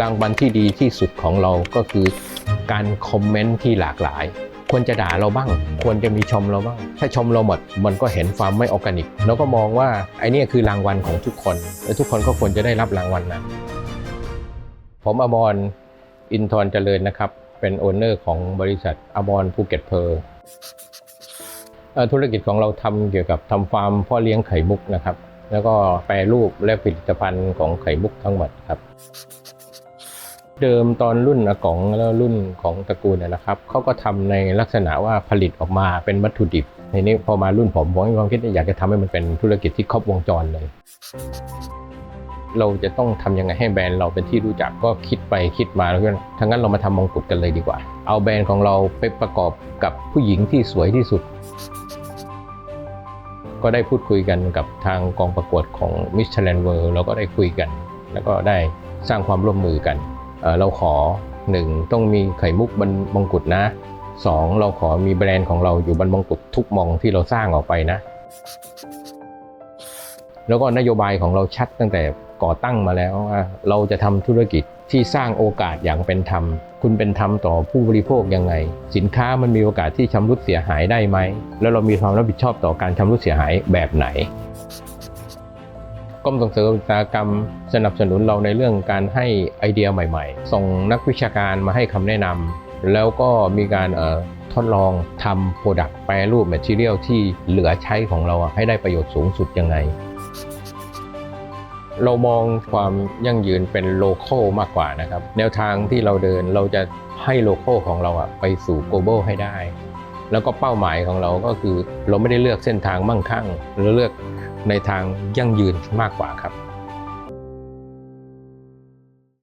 รางวัลที่ดีที่สุดของเราก็คือการคอมเมนต์ที่หลากหลาย ควรจะด่าเราบ้าง ควรจะมีชมเราบ้าง ถ้าชมเราหมด มันก็เห็นความไม่ออร์แกนิก แล้วก็มองว่าไอ้เนี่ยคือรางวัลของทุกคน และทุกคนก็ควรจะได้รับรางวัลนั้น ผมอมรอินทร์เจริญนะครับ เป็นโอนเนอร์ของบริษัทอมรภูเก็ตเพอร์ธุรกิจของเราทำเกี่ยวกับทำฟาร์มพ่อเลี้ยงไข่มุกนะครับ แล้วก็แปรรูปและผลิตภัณฑ์ของไข่มุกทั้งหมดครับ เดิมตอนรุ่นอากงแล้วรุ่นของตระกูลนนะครับเขาก็ทำในลักษณะว่าผลิตออกมาเป็นวัตถุดิบทีนี้พอมารุ่นผมผมมีความคิดอยากจะทำให้มันเป็นธุรกิจที่ครบวงจรเลย เราจะต้องทำยังไงให้แบรนด์เราเป็นที่รู้จักก็คิดไปคิดมาแล้วก็ทั้งนั้นเรามาทำมงกุฎกันเลยดีกว่า เอาแบรนด์ของเราไปประกอบกับผู้หญิงที่สวยที่สุด ก็ได้พูดคุยกันกับทางกองประกวดของ Miss Thailand World เราก็ได้คุยกัน แล้วก็ได้สร้างความร่วมมือกัน เอ่อเราขอ 1 ต้องมีไข่มุกบนมงกุฎนะ 2 เราขอมีแบรนด์ของเราอยู่บนมงกุฎทุกมองที่เราสร้างออกไปนะ แล้วก็นโยบายของเราชัดตั้งแต่ก่อตั้งมาแล้วว่าเราจะทำธุรกิจที่สร้างโอกาสอย่างเป็นธรรม คุณเป็นธรรมต่อผู้บริโภคยังไง สินค้ามันมีโอกาสที่ชำรุดเสียหายได้ไหม แล้วเรามีความรับผิดชอบต่อการชำรุดเสียหายแบบไหน กรมส่งเสริมอุตสาหกรรม สนับสนุนเราในเรื่องการให้ไอเดียใหม่ ๆ ส่งนักวิชาการมาให้คำแนะนำแล้วก็มีการทดลองทำโปรดักต์แปรรูปแมทเทียลที่เหลือใช้ของเราให้ได้ประโยชน์สูงสุดยังไง เรามองความยั่งยืนเป็นโลโก้มากกว่านะครับ แนวทางที่เราเดินเราจะให้โลโก้ของเราไปสู่ global ให้ได้ แล้วก็เป้าหมายของเราก็คือ เราไม่ได้เลือกเส้นทางมั่งคั่งเราเลือก ในทางยั่งยืนมากกว่าครับ